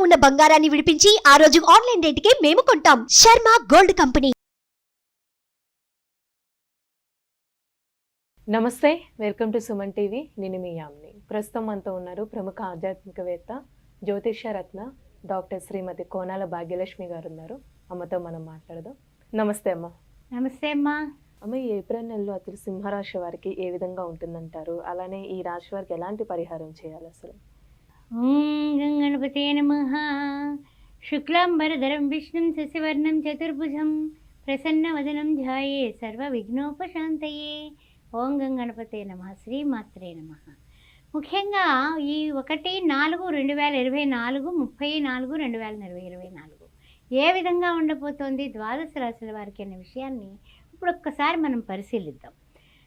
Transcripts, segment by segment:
ఉన్న బంగారాన్ని విడిపించి ఆ రోజు ఆన్లైన్ రేటుకే మేము కొంటాం. Sharma gold company. నమస్తే వెల్కమ్ టు సుమన్ టీవీ. నేను మీ యామ్ని. ప్రస్తుతం మనతో ఉన్నారు ప్రముఖ ఆధ్యాత్మికవేత్త జ్యోతిష్య రత్న డాక్టర్ శ్రీమతి కోనాల భాగ్యలక్ష్మి గారు ఉన్నారు అమ్మతో మనం మాట్లాడదాం. నమస్తే అమ్మ. నమస్తే అమ్మా. అమ్మ ఈ ఏప్రిల్ నెలలో అసలు సింహరాశి వారికి ఏ విధంగా ఉంటుందంటారు? అలానే ఈ రాశి వారికి ఎలాంటి పరిహారం చేయాలి అసలు? ఓం గం గణపతే నమ. శుక్లాంబరధరం విష్ణుం శశివర్ణం చతుర్భుజం ప్రసన్నవదనం ధ్యాయే సర్వ విఘ్నోపశాంతయే ఓం గం గణపతే నమ. శ్రీమాత్రే నమ. ముఖ్యంగా ఈ ఒకటి నాలుగు రెండు వేల ఇరవై నాలుగు ముప్పై నాలుగు రెండు వేల ఇరవై ఇరవై నాలుగు ఏ విధంగా ఉండబోతోంది ద్వాదశ రాశుల వారికి అనే విషయాన్ని ఇప్పుడు ఒక్కసారి మనం పరిశీలిద్దాం.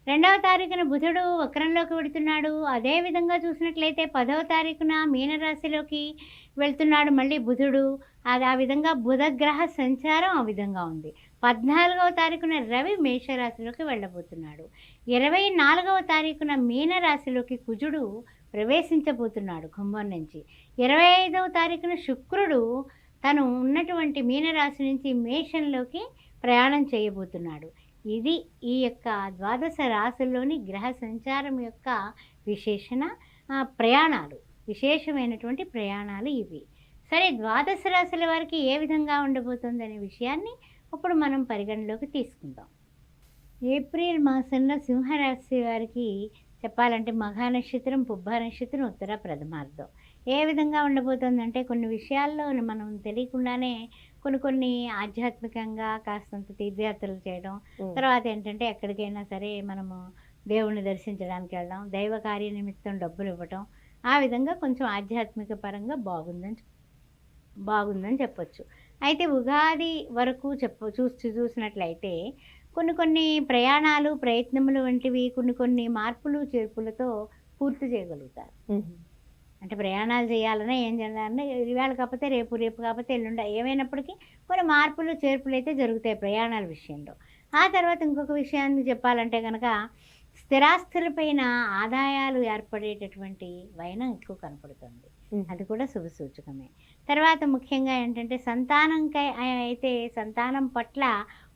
రెండవ తారీఖున బుధుడు వక్రంలోకి వెళుతున్నాడు. అదే విధంగా చూసినట్లయితే పదవ తారీఖున మీనరాశిలోకి వెళ్తున్నాడు మళ్ళీ బుధుడు. అది ఆ విధంగా బుధగ్రహ సంచారం ఆ విధంగా ఉంది. పద్నాలుగవ తారీఖున రవి మేషరాశిలోకి వెళ్ళబోతున్నాడు. ఇరవై నాలుగవ తారీఖున మీనరాశిలోకి కుజుడు ప్రవేశించబోతున్నాడు కుంభం నుంచి. ఇరవై ఐదవ తారీఖున శుక్రుడు తను ఉన్నటువంటి మీనరాశి నుంచి మేషంలోకి ప్రయాణం చేయబోతున్నాడు. ఇది ఈ యొక్క ద్వాదశ రాశుల్లోని గ్రహ సంచారం యొక్క విశేషణ ప్రయాణాలు. విశేషమైనటువంటి ప్రయాణాలు ఇవి. సరే ద్వాదశ రాశుల వారికి ఏ విధంగా ఉండబోతుందనే విషయాన్ని ఇప్పుడు మనం పరిగణలోకి తీసుకుందాం. ఏప్రిల్ మాసంలో సింహరాశి వారికి చెప్పాలంటే మఘా నక్షత్రం పుబ్బ నక్షత్రం ఉత్తర ప్రథమార్థం ఏ విధంగా ఉండబోతుందంటే కొన్ని విషయాల్లో మనం తెలియకుండానే కొన్ని కొన్ని ఆధ్యాత్మికంగా కాస్తంత తీర్థయాత్రలు చేయడం. తర్వాత ఏంటంటే ఎక్కడికైనా సరే మనము దేవుణ్ణి దర్శించడానికి వెళ్ళడం దైవ కార్య నిమిత్తం డబ్బులు ఇవ్వటం ఆ విధంగా కొంచెం ఆధ్యాత్మిక పరంగా బాగుందని బాగుందని చెప్పొచ్చు. అయితే ఉగాది వరకు చెప్ప చూసి చూసినట్లయితే కొన్ని కొన్ని ప్రయాణాలు ప్రయత్నములు వంటివి కొన్ని కొన్ని మార్పులు చేర్పులతో పూర్తి చేయగలుగుతారు. అంటే ప్రయాణాలు చేయాలన్నా ఏం చేయాలన్నా ఇవాళ కాకపోతే రేపు రేపు కాకపోతే ఎల్లుండ ఏమైనప్పటికీ కొన్ని మార్పులు చేర్పులు అయితే జరుగుతాయి ప్రయాణాల విషయంలో. ఆ తర్వాత ఇంకొక విషయాన్ని చెప్పాలంటే కనుక స్థిరాస్తులపైన ఆదాయాలు ఏర్పడేటటువంటి వైనం ఎక్కువ కనపడుతుంది. అది కూడా శుభ సూచకమే. తర్వాత ముఖ్యంగా ఏంటంటే సంతానంకై అయితే సంతానం పట్ల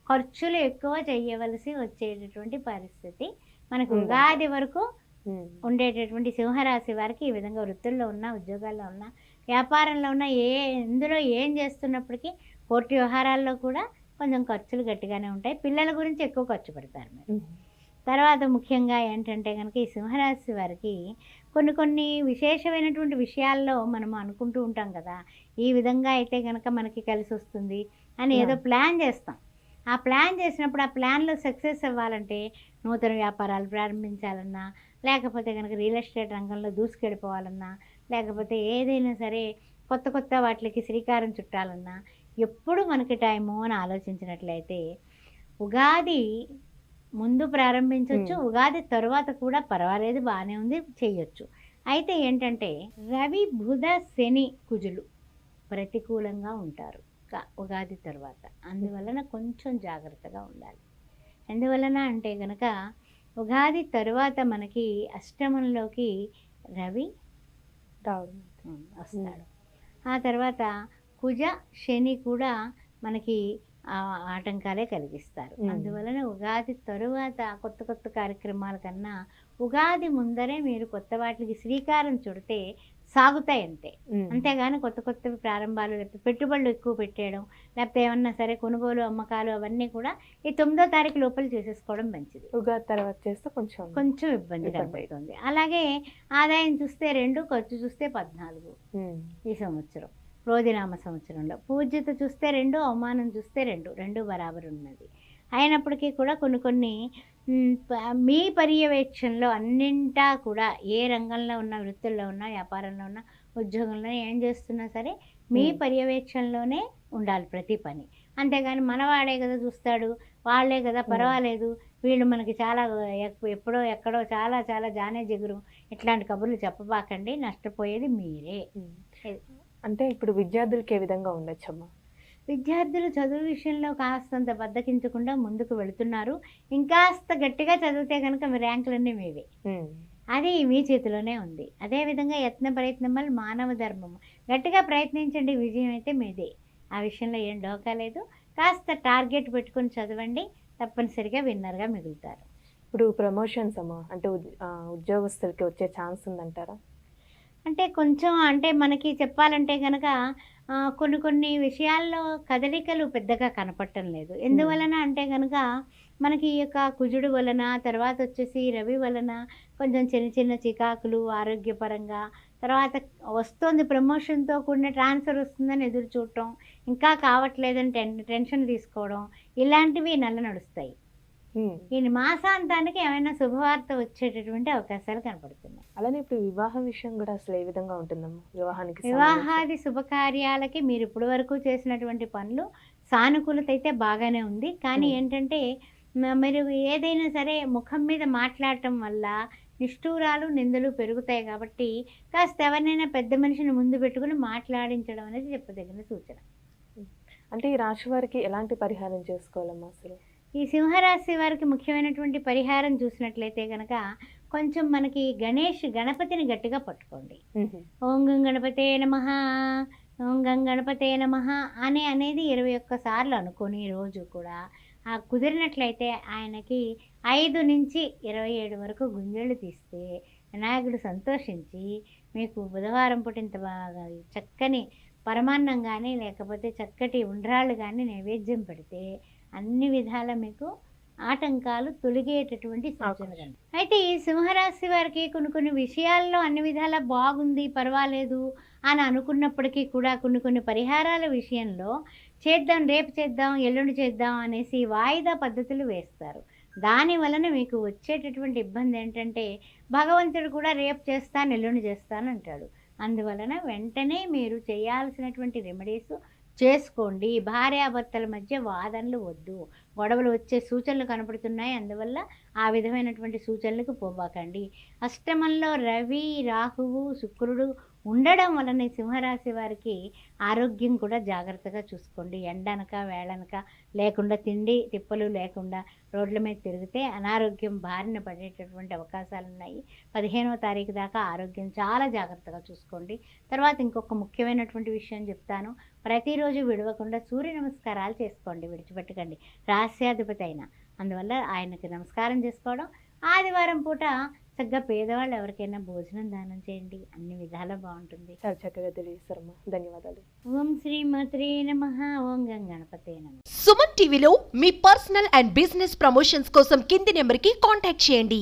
ఖర్చులు ఎక్కువ చేయవలసి వచ్చేటటువంటి పరిస్థితి మనకు. ఉగాది వరకు ఉండేటటువంటి సింహరాశి వారికి ఈ విధంగా వృత్తుల్లో ఉన్న ఉద్యోగాల్లో ఉన్న వ్యాపారంలో ఉన్న ఏ ఇందులో ఏం చేస్తున్నప్పటికీ కోర్టు వ్యవహారాల్లో కూడా కొంచెం ఖర్చులు గట్టిగానే ఉంటాయి. పిల్లల గురించి ఎక్కువ ఖర్చు పెడతారు మీరు. తర్వాత ముఖ్యంగా ఏంటంటే కనుక ఈ సింహరాశి వారికి కొన్ని కొన్ని విశేషమైనటువంటి విషయాల్లో మనం అనుకుంటూ ఉంటాం కదా ఈ విధంగా అయితే కనుక మనకి కలిసి వస్తుంది అని ఏదో ప్లాన్ చేస్తాం. ఆ ప్లాన్ చేసినప్పుడు ఆ ప్లాన్లో సక్సెస్ అవ్వాలంటే నూతన వ్యాపారాలు ప్రారంభించాలన్నా లేకపోతే కనుక రియల్ ఎస్టేట్ రంగంలో దూసుకెళ్ళిపోవాలన్నా లేకపోతే ఏదైనా సరే కొత్త కొత్త వాటికి శ్రీకారం చుట్టాలన్నా ఎప్పుడు మనకి టైము అని ఆలోచించినట్లయితే ఉగాది ముందు ప్రారంభించవచ్చు. ఉగాది తర్వాత కూడా పర్వాలేదు బాగానే ఉంది చేయొచ్చు అయితే ఏంటంటే రవి బుధ శని కుజులు ప్రతికూలంగా ఉంటారు ఉగాది తర్వాత. అందువలన కొంచెం జాగ్రత్తగా ఉండాలి. ఎందువలన అంటే కనుక ఉగాది తరువాత మనకి అష్టమంలోకి రవి రావడం వస్తాడు. ఆ తర్వాత కుజ శని కూడా మనకి ఆ ఆటంకాలే కలిగిస్తారు. అందువలన ఉగాది తరువాత కొత్త కొత్త కార్యక్రమాల కన్నా ఉగాది ముందరే మీరు కొత్త వాటికి శ్రీకారం చుడితే సాగుతాయి అంతే అంతేగాని కొత్త కొత్తవి ప్రారంభాలు లేకపోతే పెట్టుబడులు ఎక్కువ పెట్టేయడం లేకపోతే ఏమన్నా సరే కొనుగోలు అమ్మకాలు అవన్నీ కూడా ఈ తొమ్మిదో తారీఖు లోపల చేసేసుకోవడం మంచిది. ఉగాది తర్వాత చేస్తే కొంచెం కొంచెం ఇబ్బంది. కనబడుతుంది. అలాగే ఆదాయం చూస్తే రెండు ఖర్చు చూస్తే పద్నాలుగు. ఈ సంవత్సరం రోజునామ సంవత్సరంలో. పూజ్యత చూస్తే రెండు అవమానం చూస్తే రెండు రెండు బరాబర్ ఉన్నది అయినప్పటికీ కూడా కొన్ని కొన్ని మ్, పర్యవేక్షణలో అన్నింటా కూడా ఏ రంగంలో ఉన్న వృత్తుల్లో ఉన్నా వ్యాపారంలో ఉన్న ఉద్యోగంలో ఏం చేస్తున్నా సరే మీ. పర్యవేక్షణలోనే ఉండాలి ప్రతి పని. అంతేగాని మనవాడే కదా చూస్తాడు వాళ్ళే కదా పర్వాలేదు వీళ్ళు మనకి చాలా ఎప్పుడో ఎక్కడో చాలా చాలా జానే జిగురు ఇట్లాంటి కబుర్లు చెప్పబాకండి నష్టపోయేది మీరే. అంటే ఇప్పుడు విద్యార్థులకి ఏ విధంగా ఉండొచ్చమ్మా? విద్యార్థులు చదువు విషయంలో కాస్తంత బద్దకించకుండా ముందుకు వెళుతున్నారు. ఇంకాస్త గట్టిగా చదివితే కనుక మీ ర్యాంకులన్నీ మీవే. అది మీ చేతిలోనే ఉంది. అదేవిధంగా యత్న ప్రయత్నం వల్ల మానవ ధర్మము. గట్టిగా ప్రయత్నించండి విజయం అయితే మీదే. ఆ విషయంలో ఏం డోకా లేదు. కాస్త టార్గెట్ పెట్టుకొని చదవండి తప్పనిసరిగా విన్నర్గా మిగులుతారు. ఇప్పుడు ప్రమోషన్స్ అమ్మా అంటే ఉద్యోగస్తులకి వచ్చే ఛాన్స్ ఉందంటారా? అంటే కొంచెం అంటే మనకి చెప్పాలంటే కనుక కొన్ని కొన్ని విషయాల్లో కదలికలు పెద్దగా కనపడటం లేదు ఎందువలన అంటే కనుక మనకి ఈ యొక్క కుజుడు వలన తర్వాత వచ్చేసి రవి వలన కొంచెం చిన్న చిన్న చికాకులు ఆరోగ్యపరంగా తర్వాత వస్తుంది ప్రమోషన్తో కూడిన ట్రాన్స్ఫర్ వస్తుందని ఎదురు చూడటం ఇంకా కావట్లేదని టెన్ టెన్షన్ తీసుకోవడం ఇలాంటివి నెల నడుస్తాయి. ఈ మాసాంతానికి ఏమైనా శుభవార్త వచ్చేటటువంటి అవకాశాలు కనపడుతున్నాయి. అలానే ఇప్పుడు వివాహ విషయం కూడా అసలు ఏ విధంగా ఉంటుందమ్మా? వివాహానికి? వివాహాది శుభకార్యాలకి మీరు ఇప్పటి వరకు చేసినటువంటి పనులు సానుకూలత అయితే బాగానే ఉంది. కానీ. ఏంటంటే మీరు ఏదైనా సరే ముఖం మీద మాట్లాడటం వల్ల నిష్ఠూరాలు నిందలు పెరుగుతాయి కాబట్టి కాస్త ఎవరినైనా పెద్ద మనిషిని ముందు పెట్టుకుని మాట్లాడించడం అనేది చెప్పదగిన సూచన. అంటే ఈ రాశి వారికి ఎలాంటి పరిహారం చేసుకోవాలమ్మా అసలు? ఈ సింహరాశి వారికి ముఖ్యమైనటువంటి పరిహారం చూసినట్లయితే కనుక కొంచెం మనకి గణేష్ గణపతిని గట్టిగా పట్టుకోండి. ఓం గం గణపతే నమ ఓం గం గణపతే నమ అని అనేది ఇరవై ఒక్క సార్లు అనుకొని రోజు కూడా ఆ కుదిరినట్లయితే ఆయనకి ఐదు నుంచి ఇరవై ఏడు వరకు గుంజళ్ళు తీస్తే వినాయకుడు సంతోషించి మీకు బుధవారం పూట ఇంత బాగా చక్కని పరమాన్నం కానీ లేకపోతే చక్కటి ఉండ్రాళ్ళు కానీ నైవేద్యం పెడితే అన్ని విధాల మీకు ఆటంకాలు తొలగేటటువంటి సూచనలు అయితే ఈ సింహరాశి వారికి కొన్ని కొన్ని విషయాల్లో అన్ని విధాలా బాగుంది పర్వాలేదు అని అనుకున్నప్పటికీ కూడా కొన్ని కొన్ని పరిహారాల విషయంలో చేద్దాం రేపు చేద్దాం ఎల్లుండి చేద్దాం అనేసి వాయిదా పద్ధతులు వేస్తారు. దాని వలన మీకు వచ్చేటటువంటి ఇబ్బంది ఏంటంటే భగవంతుడు కూడా రేపు చేస్తాను ఎల్లుండి చేస్తాను అంటాడు. అందువలన వెంటనే మీరు చేయాల్సినటువంటి రెమెడీస్ చేసుకోండి. భార్యాభర్తల మధ్య వాదనలు వద్దు. గొడవలు వచ్చే సూచనలు కనపడుతున్నాయి. అందువల్ల ఆ విధమైనటువంటి సూచనలకు పోబాకండి. అష్టమంలో రవి రాహువు శుక్రుడు ఉండడం వలన సింహరాశి వారికి ఆరోగ్యం కూడా జాగ్రత్తగా చూసుకోండి. ఎండనక వేళనక లేకుండా తిండి తిప్పలు లేకుండా రోడ్ల మీద తిరిగితే అనారోగ్యం బారిన పడేటటువంటి అవకాశాలు ఉన్నాయి. పదిహేనవ తారీఖు దాకా ఆరోగ్యం చాలా జాగ్రత్తగా చూసుకోండి. తర్వాత ఇంకొక ముఖ్యమైనటువంటి విషయం చెప్తాను. ప్రతిరోజు విడవకుండా సూర్య నమస్కారాలు చేసుకోండి. విడిచిపెట్టకండి. రాస్యాధిపతి అయిన. అందువల్ల ఆయనకి నమస్కారం చేసుకోవడం. ఆదివారం పూట చక్కగా పేదవాళ్ళు ఎవరికైనా భోజనం దానం చేయండి. అన్ని విధాలా బాగుంటుంది. చాలా చక్కగా తెలియజేస్తారమ్మా ధన్యవాదాలు. ఓం శ్రీ మాత్రే నమ. ఓం గం గణపతే నమ. సుమన్ టీవీలో మీ పర్సనల్ అండ్ బిజినెస్ ప్రమోషన్స్ కోసం కింది నెంబర్కి కాంటాక్ట్ చేయండి.